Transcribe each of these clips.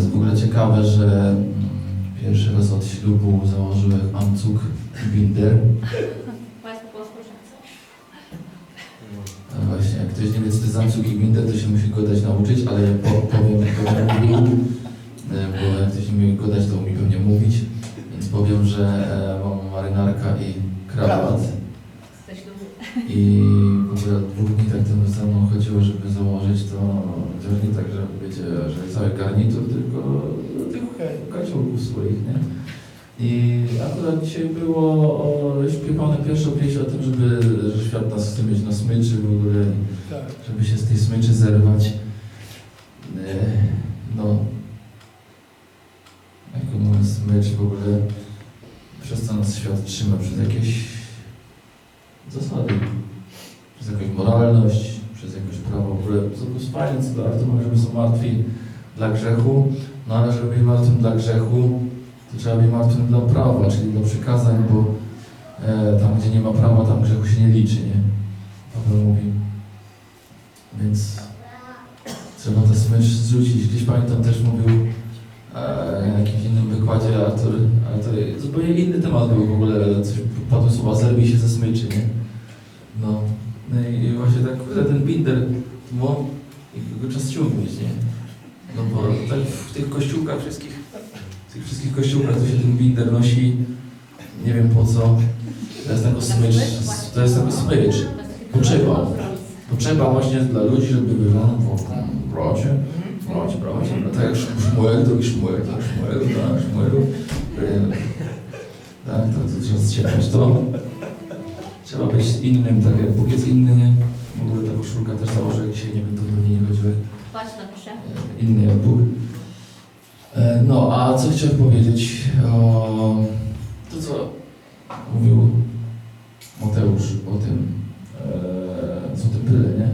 jest w ogóle ciekawe, że pierwszy raz od ślubu założyłem Amcuk i Binder. A właśnie, jak ktoś nie wie, co to jest Amcuk i Binder, to się musi go dać nauczyć, ale ja po, powiem, jak to mówił, e, bo jak ktoś nie umie go dać, to umie pewnie mówić. Więc powiem, że e, mam marynarka i krawat. I w ogóle dwóch dni tak temu ze mną chodziło, żeby założyć to, chociaż nie tak, że wiecie, że cały garnitur, tylko tych kociołków swoich, nie? I akurat dzisiaj było o, śpiewane pierwszą pieśń o tym, żeby, że świat nas chce mieć na smyczy w ogóle, Tak. żeby się z tej smyczy zerwać. E, No, jako mój smycz w ogóle, przez co nas świat trzyma, przez jakieś zasady, przez jakąś moralność, przez jakieś prawo. W ogóle to jest fajne, co Artur mówi, żeby są martwi dla grzechu, no ale żeby być martwym dla grzechu, to trzeba być martwym dla prawa, czyli dla przykazań, bo e, tam, gdzie nie ma prawa, tam grzechu się nie liczy, nie? Paweł mówi. Więc trzeba tę smycz zrzucić. Gdzieś pamiętam też mówił e, na jakimś innym wykładzie Artur, ale to zupełnie inny temat był w ogóle, coś padły słowa zerwij się ze smyczy, nie? Kurde, ten binder, i go czas ciągnąć, nie? No bo tak w tych kościółkach wszystkich, w tych wszystkich kościółkach to się ten binder nosi, nie wiem po co. To jest jako smycz, to jest jako smycz. Potrzeba. Potrzeba właśnie dla ludzi, żeby wyglądał wokół bracie, bracie, bracie, no tak jak szmuel, to i szmuel, tak, szmuel, tak, szmuel. Tak, to, trzeba zciepać to. Trzeba być innym, tak jak Bóg jest inny, nie? W ogóle ta koszulka też założę, dzisiaj nie będę do niej nie chodziły. Patrz napiszę. E, Inny Bóg. E, No, a co chciałem powiedzieć? O, to, co mówił Mateusz o tym, e, co tym tyle, nie?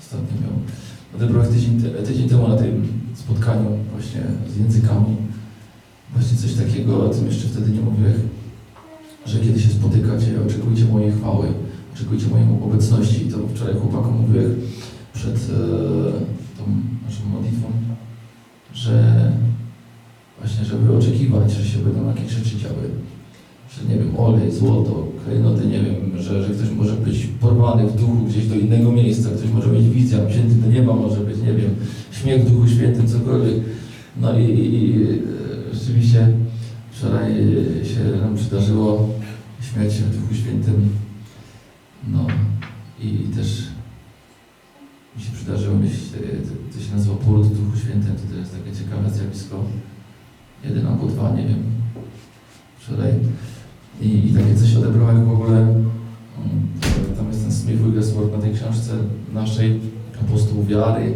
Ostatnio miał. Odebrałem tydzień, tydzień temu na tym spotkaniu właśnie z językami. Właśnie coś takiego, o tym jeszcze wtedy nie mówiłem, że kiedy się spotykacie, oczekujcie mojej chwały, oczekujcie mojej obecności. To wczoraj chłopakom mówiłem przed e, tą naszą modlitwą, że właśnie, żeby oczekiwać, że się będą jakieś rzeczy działy. Że nie wiem, olej, złoto, klejnoty, nie wiem, że, że ktoś może być porwany w duchu gdzieś do innego miejsca, ktoś może mieć wizję, wzięty do nieba może być, nie wiem, śmiech w duchu świętym, cokolwiek. No i, i, e, rzeczywiście wczoraj się nam przydarzyło śmiać się w duchu świętym. Jest takie ciekawe zjawisko. Jeden albo dwa, nie wiem, wczoraj. I, i takie coś odebrałem w ogóle, mm, tam jest ten Smith Wigglesworth na tej książce naszej, Apostoł Wiary,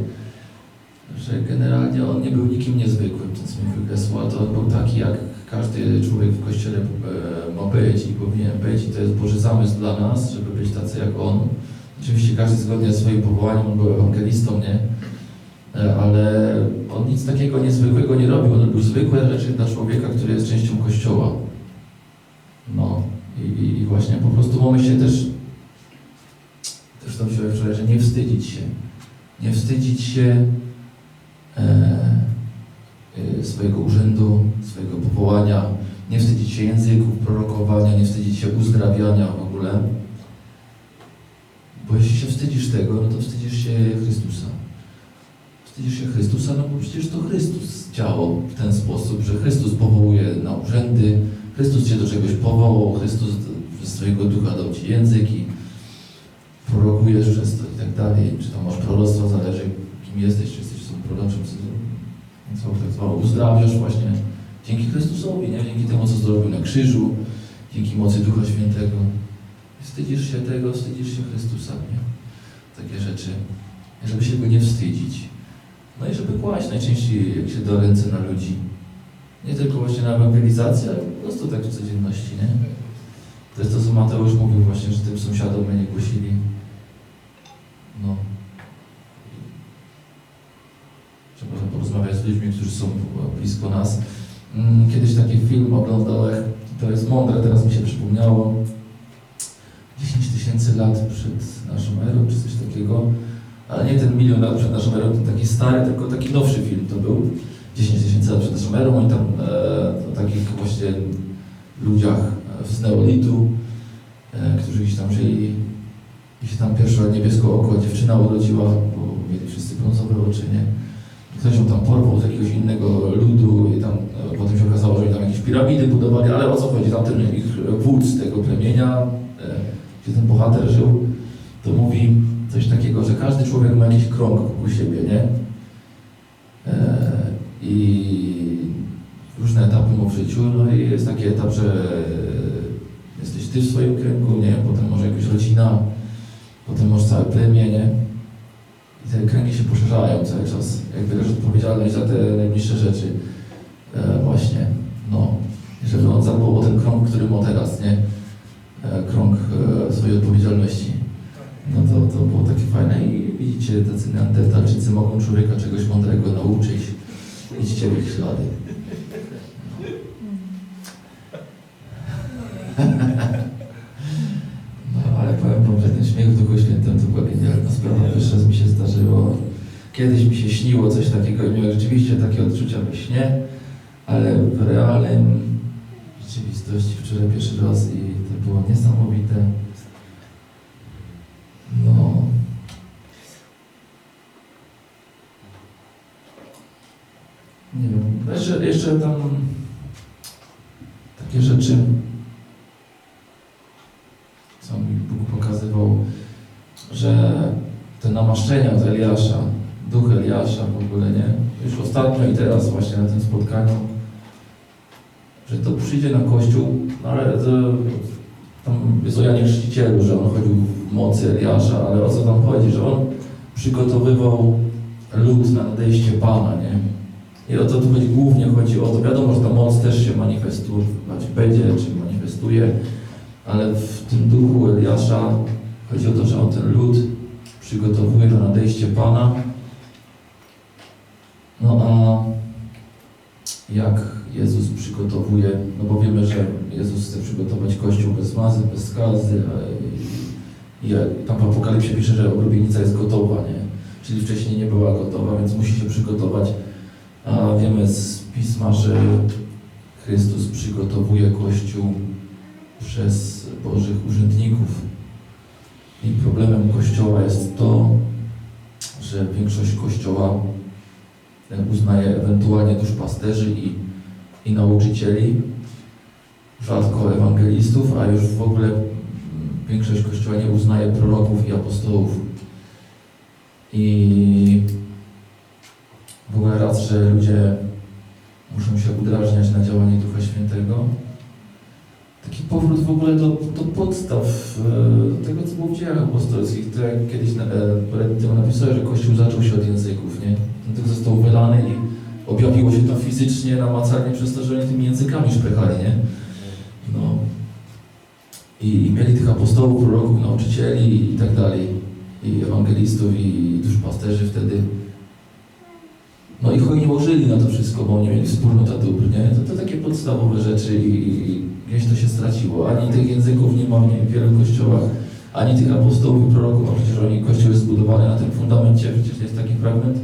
że generalnie on nie był nikim niezwykłym, ten Smith Wigglesworth, on był taki jak każdy człowiek w Kościele e, ma być i powinien być i to jest Boży zamysł dla nas, żeby być tacy jak on. Oczywiście każdy zgodnie ze swoim powołaniem, on był ewangelistą, nie? E, Ale nic takiego niezwykłego nie robił. On robił zwykłe rzeczy dla człowieka, który jest częścią Kościoła. No i, i- właśnie po prostu mamy się też, też to wziąłem wczoraj, że nie wstydzić się. Nie wstydzić się e, e, swojego urzędu, swojego powołania, nie wstydzić się języków, prorokowania, nie wstydzić się uzdrawiania w ogóle. Bo jeśli się wstydzisz tego, no to wstydzisz się Chrystusa. Wstydzisz się Chrystusa, no bo przecież to Chrystus działał w ten sposób, że Chrystus powołuje na urzędy, Chrystus cię do czegoś powołał, Chrystus przez swojego ducha dał ci język i prorokujesz przez to i tak dalej. Czy tam masz proroctwo, zależy kim jesteś, czy jesteś osobą proroczą, czy co tak zwaną uzdrawiasz właśnie dzięki Chrystusowi, nie? Dzięki temu, co zrobił na krzyżu, dzięki mocy Ducha Świętego. Wstydzisz się tego, wstydzisz się Chrystusa, nie? Takie rzeczy, żeby się go nie wstydzić. No i żeby kłaść najczęściej, jak się do ręce na ludzi. Nie tylko właśnie na ewangelizację, ale po prostu tak w codzienności, nie? To jest to, co Mateusz mówił właśnie, że tym sąsiadom my nie głosili. No. Trzeba porozmawiać z ludźmi, którzy są blisko nas. Mm, Kiedyś taki film oglądałem, to jest mądre, teraz mi się przypomniało. 10 tysięcy lat przed naszą erą, czy coś takiego. Ale nie ten milion lat przed naszą erą, ten taki stary, tylko taki nowszy film to był. 10 tysięcy lat przed naszą erą, oni tam e, o takich właśnie ludziach z neolitu, e, którzy gdzieś tam żyli i się tam pierwsze niebieskie oko dziewczyna urodziła, bo mieli wszyscy brązowe oczy, nie? Ktoś ją tam porwał z jakiegoś innego ludu i tam e, potem się okazało, że oni tam jakieś piramidy budowali, ale o co chodzi? Tam ten ich wódz tego plemienia, e, gdzie ten bohater żył, to mówi coś takiego, że każdy człowiek ma jakiś krąg wokół siebie, nie? E, I różne etapy mu w życiu, no i jest taki etap, że jesteś ty w swoim kręgu, nie? Potem może jakaś rodzina, potem może całe plemię, nie? I te kręgi się poszerzają cały czas. Jak bierzesz odpowiedzialność za te najbliższe rzeczy. E, właśnie, no. Żeby on zadbał o ten krąg, który ma teraz, nie? E, krąg e, swojej odpowiedzialności. No to, to było takie fajne i widzicie, tacy neandertalczycy mogą człowieka czegoś mądrego nauczyć. Idźcie w ich ślady. No ale powiem wam, że ten śmiech w Duchu Świętym to była genialna sprawa. Pierwszy raz mi się zdarzyło. Kiedyś mi się śniło coś takiego i miałem rzeczywiście takie odczucia we śnie, ale w realnym rzeczywistości wczoraj pierwszy raz i to było niesamowite. No. Nie wiem, jeszcze, tam takie rzeczy, co mi Bóg pokazywał, że te namaszczenia z Eliasza, duch Eliasza w ogóle, nie? Już ostatnio i teraz właśnie na tym spotkaniu, że to przyjdzie na Kościół, no ale to, tam jest o Janie Chrzcicielu, że on chodził w mocy Eliasza, ale o co tam chodzi, że on przygotowywał lud na nadejście Pana, nie? I o to tu chodzi, głównie chodzi o to, wiadomo, że ta moc też się manifestuje, będzie, czy manifestuje, ale w tym duchu Eliasza chodzi o to, że on ten lud przygotowuje na nadejście Pana. No a jak Jezus przygotowuje, no bo wiemy, że Jezus chce przygotować Kościół bez mazy, bez skazy i tam w Apokalipsie pisze, że oblubienica jest gotowa, nie? Czyli wcześniej nie była gotowa, więc musi się przygotować. A wiemy z Pisma, że Chrystus przygotowuje Kościół przez Bożych urzędników. I problemem Kościoła jest to, że większość Kościoła uznaje ewentualnie duszpasterzy i, i nauczycieli, rzadko ewangelistów, a już w ogóle większość Kościoła nie uznaje proroków i apostołów. I w ogóle raz, że ludzie muszą się udrażniać na działanie Ducha Świętego, taki powrót w ogóle do, do podstaw, e, do tego, co było w dziejach apostolskich. To jak kiedyś dni temu napisałem, że Kościół zaczął się od języków, nie? Ten został wylany i objawiło się to fizycznie, namacalnie przez to, że oni tymi językami szpychali, nie? No. I, I mieli tych apostołów, proroków, nauczycieli i tak dalej, i ewangelistów, i duszpasterzy wtedy. No i hojnie łożyli na to wszystko, bo oni mieli wspólnota dóbr, nie? To, to takie podstawowe rzeczy i, i gdzieś to się straciło. Ani tych języków nie ma w wielu kościołach, ani tych apostołów i proroków, a przecież oni, kościół jest zbudowany na tym fundamencie, przecież jest taki fragment,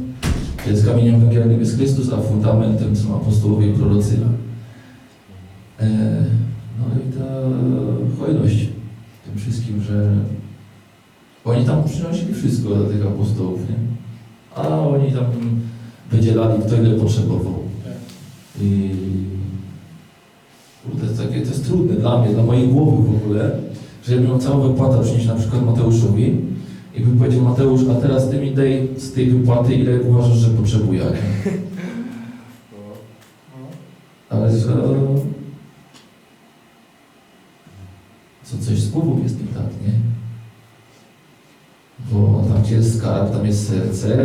jest kamieniem węgielnym jest Chrystus, a fundamentem są apostołowie i prorocy. E, no i ta hojność tym wszystkim, że oni tam przynosili wszystko dla tych apostołów, nie? A oni tam wydzielali kto ile potrzebował. I kurde, to, takie, to jest trudne dla mnie, dla mojej głowy w ogóle, że ja bym miał całą wypłatę przynieść na przykład Mateuszowi i bym powiedział Mateusz, a teraz ty mi daj z tej wypłaty ile uważasz, że potrzebuję. Nie? Ale że... Co coś z głową jest nie tak, nie? Bo tam gdzie jest skarb, tam jest serce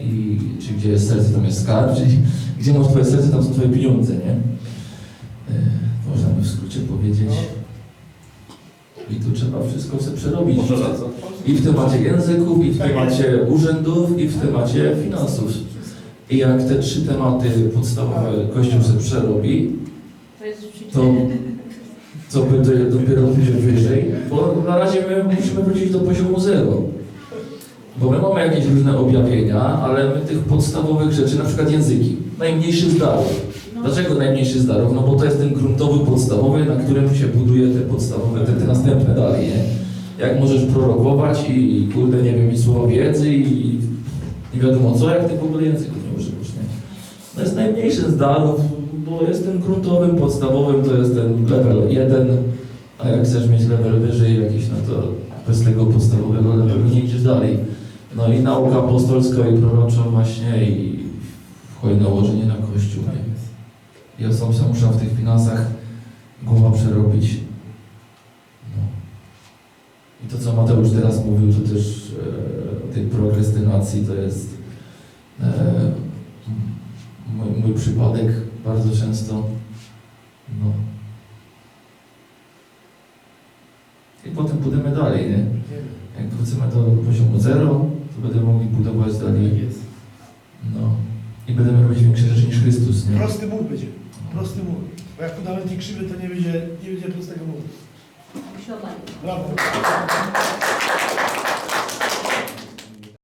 i czy gdzie jest serce, tam jest skarb, czyli gdzie masz twoje serce, tam są twoje pieniądze, nie? E, Można by w skrócie powiedzieć. I tu trzeba wszystko sobie przerobić. I w temacie języków, i w temacie urzędów, i w temacie finansów. I jak te trzy tematy podstawowe Kościół sobie przerobi, To co będzie dopiero pójdzie wyżej, bo na razie my musimy wrócić do poziomu zero. Bo my mamy jakieś różne objawienia, ale my tych podstawowych rzeczy, na przykład języki, najmniejszy z darów. No, Dlaczego najmniejszy z darów? No bo to jest ten gruntowy, podstawowy, na którym się buduje te podstawowe, te, te następne dalej, nie? Jak możesz prorokować i, i kurde, nie wiem, mieć słowo wiedzy i, i nie wiadomo co, jak ty w ogóle języków nie używasz, nie? No jest najmniejszy z darów, bo jest ten gruntowym, podstawowym, to jest ten level 1, a jak chcesz mieć level wyżej jakiś, no to bez tego podstawowego levelu nie idziesz dalej. No i nauka apostolska i prorocza właśnie i hojne nałożenie na Kościół, nie? I osoba się muszą w tych finansach głowa przerobić. No. I to, co Mateusz teraz mówił, że też e, o tej prokrestynacji to jest e, mój, mój przypadek bardzo często. No. I potem pójdziemy dalej, nie? Jak wrócimy do poziomu zero, to będziemy mogli budować dalej. No. I będziemy robić większe rzeczy niż Chrystus, nie? Prosty mur będzie. Prosty mur. Bo jak fundamenty krzywy, to nie będzie, nie będzie prostego muru. obalił. Brawo.